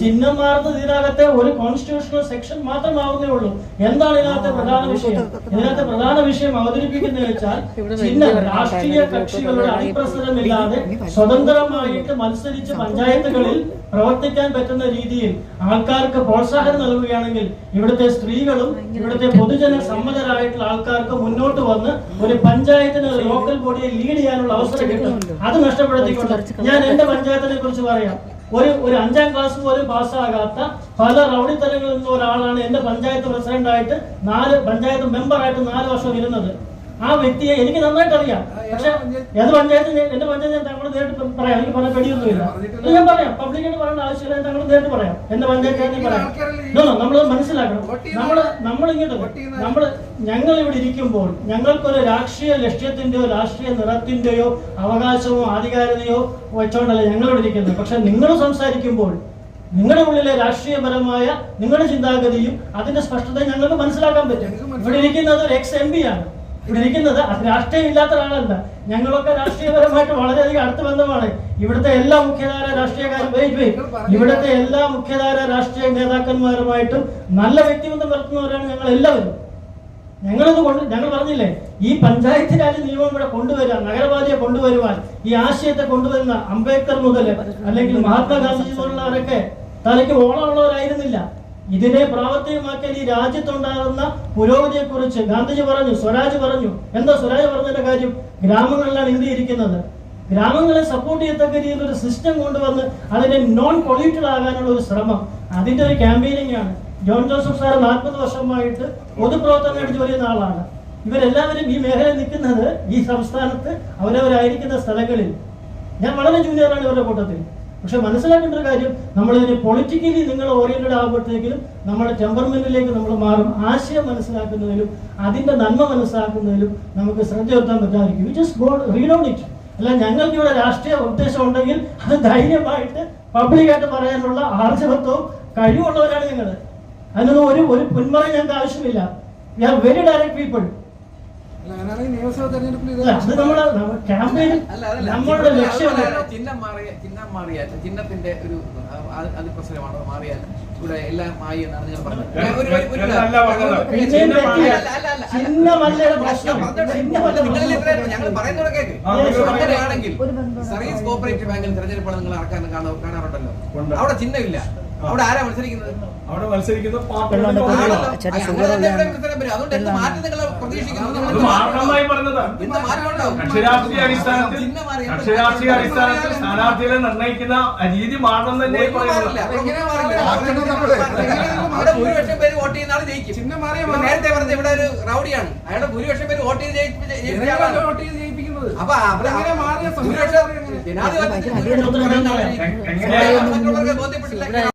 ചിഹ്നം മാറുന്നത് ഇതിനകത്തെ ഒരു കോൺസ്റ്റിറ്റ്യൂഷണൽ സെക്ഷൻ മാത്രമാവുന്നേ ഉള്ളൂ. എന്താണ് ഇതിനകത്തെ പ്രധാന വിഷയം? ഇതിനകത്തെ പ്രധാന വിഷയം അവതരിപ്പിക്കുന്നത് വെച്ചാൽ ചിഹ്നം രാഷ്ട്രീയ കക്ഷികളുടെ അടിപ്രസരമില്ലാതെ സ്വതന്ത്രമായിട്ട് മത്സരിച്ച് പഞ്ചായത്തുകളിൽ പ്രവർത്തിക്കാൻ പറ്റുന്ന രീതിയിൽ ആൾക്കാർക്ക് പ്രോത്സാഹനം നൽകുകയാണെങ്കിൽ ഇവിടുത്തെ സ്ത്രീകളും ഇവിടുത്തെ പൊതുജന സമ്മതരായിട്ടുള്ള ആൾക്കാർക്ക് മുന്നോട്ട് വന്ന് ഒരു പഞ്ചായത്തിന് ലോക്കൽ ബോഡിയെ ലീഡ് ചെയ്യാനുള്ള അവസരം കിട്ടും. അത് നഷ്ടപ്പെടുത്തിക്കൊണ്ട് ഞാൻ എന്റെ പഞ്ചായത്തിനെ കുറിച്ച് പറയാം. ഒരു ഒരു അഞ്ചാം ക്ലാസ് പോലും പാസ്സാകാത്ത പല റൗഡിത്തരങ്ങളിൽ നിന്ന ഒരാളാണ് എന്റെ പഞ്ചായത്ത് പ്രസിഡന്റായിട്ട് നാല് പഞ്ചായത്ത് മെമ്പറായിട്ട് നാല് വർഷം ഇരുന്നത്. ആ വ്യക്തിയെ എനിക്ക് നന്നായിട്ട് അറിയാം പക്ഷെ ഏത് പഞ്ചായത്ത് എന്റെ പഞ്ചായത്ത് ഞാൻ താങ്കൾ നേരിട്ട് പറയാം. എനിക്ക് പറയാൻ പേടിയൊന്നുമില്ല. ഞാൻ പറയാം. പബ്ലിക്കായിട്ട് പറയേണ്ട ആവശ്യമില്ല. ഞാൻ താങ്കൾ നേരിട്ട് പറയാം. എന്റെ പഞ്ചായത്ത് പറയാം. നമ്മൾ മനസ്സിലാക്കണം. നമ്മൾ നമ്മൾ ഇങ്ങോട്ട് നമ്മൾ ഞങ്ങൾ ഇവിടെ ഇരിക്കുമ്പോൾ ഞങ്ങൾക്കൊരു രാഷ്ട്രീയ ലക്ഷ്യത്തിന്റെയോ രാഷ്ട്രീയ നിറത്തിന്റെയോ അവകാശമോ ആധികാരികതയോ വെച്ചോണ്ടല്ല ഞങ്ങൾ ഇവിടെ ഇരിക്കുന്നത്. പക്ഷെ നിങ്ങൾ സംസാരിക്കുമ്പോൾ നിങ്ങളുടെ ഉള്ളിലെ രാഷ്ട്രീയപരമായ നിങ്ങളുടെ ചിന്താഗതിയും അതിന്റെ സ്പഷ്ടത ഞങ്ങൾക്ക് മനസ്സിലാക്കാൻ പറ്റും. ഇവിടെ ഇരിക്കുന്നത് ഒരു എക്സ് എം പി ആണ്. ഇവിടെ ഇരിക്കുന്നത് രാഷ്ട്രീയം ഇല്ലാത്ത ഒരാളല്ല. ഞങ്ങളൊക്കെ രാഷ്ട്രീയപരമായിട്ട് വളരെയധികം അടുത്ത ബന്ധമാണ് ഇവിടുത്തെ എല്ലാ മുഖ്യധാര രാഷ്ട്രീയക്കാരും. ഇവിടുത്തെ എല്ലാ മുഖ്യധാര രാഷ്ട്രീയ നേതാക്കന്മാരുമായിട്ടും നല്ല വ്യക്തിബന്ധം പുലർത്തുന്നവരാണ് ഞങ്ങൾ എല്ലാവരും ഞങ്ങളത് കൊണ്ട് ഞങ്ങൾ പറഞ്ഞില്ലേ ഈ പഞ്ചായത്ത് രാജ് നിയമം ഇവിടെ കൊണ്ടുവരാൻ നഗരവാദിയെ കൊണ്ടുവരുവാൻ ഈ ആശയത്തെ കൊണ്ടുവരുന്ന അംബേദ്കർ മുതൽ അല്ലെങ്കിൽ മഹാത്മാഗാന്ധി പോലുള്ളവരൊക്കെ തലയ്ക്ക് ഓണമുള്ളവരായിരുന്നില്ല ഇതിനെ പ്രാവർത്തികമാക്കിയാൽ ഈ രാജ്യത്തുണ്ടാകുന്ന പുരോഗതിയെ കുറിച്ച് ഗാന്ധിജി പറഞ്ഞു സ്വരാജ് പറഞ്ഞു. എന്താ സ്വരാജ് പറഞ്ഞതിന്റെ കാര്യം? ഗ്രാമങ്ങളിലാണ് ഇന്ത്യ ഇരിക്കുന്നത്? ഗ്രാമങ്ങളെ സപ്പോർട്ട് ചെയ്യത്തക്ക രീതിയിൽ ഒരു സിസ്റ്റം കൊണ്ടുവന്ന് അതിനെ നോൺ പൊള്യൂട്ടഡ് ആകാനുള്ള ഒരു ശ്രമം. അതിന്റെ ഒരു ക്യാമ്പയിനിങ് ആണ്. ജോൺ ജോസഫ് സാർ നാൽപ്പത് വർഷമായിട്ട് പൊതുപ്രവർത്തനമായിട്ട് ജോലി ചെയ്യുന്ന ആളാണ്. ഇവരെല്ലാവരും ഈ മേഖലയിൽ നിൽക്കുന്നത് ഈ സംസ്ഥാനത്ത് അവരവരായിരിക്കുന്ന സ്ഥലങ്ങളിൽ. ഞാൻ വളരെ ജൂനിയറാണ് ഇവരുടെ കൂട്ടത്തിൽ. പക്ഷെ മനസ്സിലാക്കേണ്ട ഒരു കാര്യം നമ്മളിതിന് പൊളിറ്റിക്കലി നിങ്ങൾ ഓറിയന്റഡ് ആകുമ്പോഴത്തേക്കും നമ്മുടെ ടെമ്പർമെന്റിലേക്ക് നമ്മൾ മാറും. ആശയം മനസ്സിലാക്കുന്നതിലും അതിന്റെ നന്മ മനസ്സിലാക്കുന്നതിലും നമുക്ക് ശ്രദ്ധ വരുത്താൻ പറ്റാതിരിക്കും. You just go read own it അല്ല ഞങ്ങൾക്ക് ഇവിടെ രാഷ്ട്രീയ ഉദ്ദേശം ഉണ്ടെങ്കിൽ അത് ധൈര്യമായിട്ട് പബ്ലിക്കായിട്ട് പറയാനുള്ള ആർജവത്വവും കഴിവുള്ളവരാണ് ഞങ്ങൾ അതിനൊന്നും ഒരു ഒരു പിന്മറ ഞങ്ങൾക്ക് ആവശ്യമില്ല. We are very direct people ചിഹ്നം ലക്ഷ്യം അതല്ല, ചിഹ്നം മാറിയ ചിഹ്നം മാറിയാൽ ചിഹ്നത്തിന്റെ ഒരു അത് പ്രശ്നമാണ് മാറിയാൽ ഇവിടെ എല്ലാം മായി എന്നാണ് ഞാൻ- പറഞ്ഞത്. ഞങ്ങൾ പറയുന്നത് കേൾക്ക്. അങ്ങനെയാണെങ്കിൽ സർവീസ് കോപ്പറേറ്റീവ് ബാങ്കിൽ തെരഞ്ഞെടുപ്പാണ് നിങ്ങൾ കാണാറുണ്ടല്ലോ. അവിടെ ചിഹ്നമില്ല. അവിടെ ആരാ മത്സരിക്കുന്നത്? അവിടെ മത്സരിക്കുന്ന വെള്ളമുണ്ട്. പാർട്ടികളുടെ ആണല്ലോ. ചെറിയ അങ്ങനെ ഷുഗർ തന്നെ ഉള്ളതാണ്. ഇവിടെ മത്സരം വരും. അതുകൊണ്ട് എന്ത് മാറ്റം നിങ്ങൾ പ്രതീക്ഷിക്കുന്നു? അത് പറഞ്ഞതാ. എന്ത് മാറ്റം ഉണ്ടാവും? കക്ഷി രാഷ്ട്രീയ അടിസ്ഥാനത്തിൽ സ്ഥാനാർത്ഥികളെ നിർണയിക്കുന്ന രീതി മാറണം തന്നെ. അവിടെ ഭൂരിപക്ഷം പേര് വോട്ട് ചെയ്യുന്ന ആൾ ജയിക്കും. ചിഹ്നം മാറിയാ നേരത്തെ പറഞ്ഞത് ഇവിടെ ഒരു റൗഡിയാണ്. അയാളുടെ ഭൂരിപക്ഷം പേര് വോട്ട് ചെയ്ത് ജയിപ്പിക്കുന്നത്? അപ്പൊ അവിടെ മാറിയ ഭൂരിപക്ഷം ബോധ്യപ്പെട്ടില്ല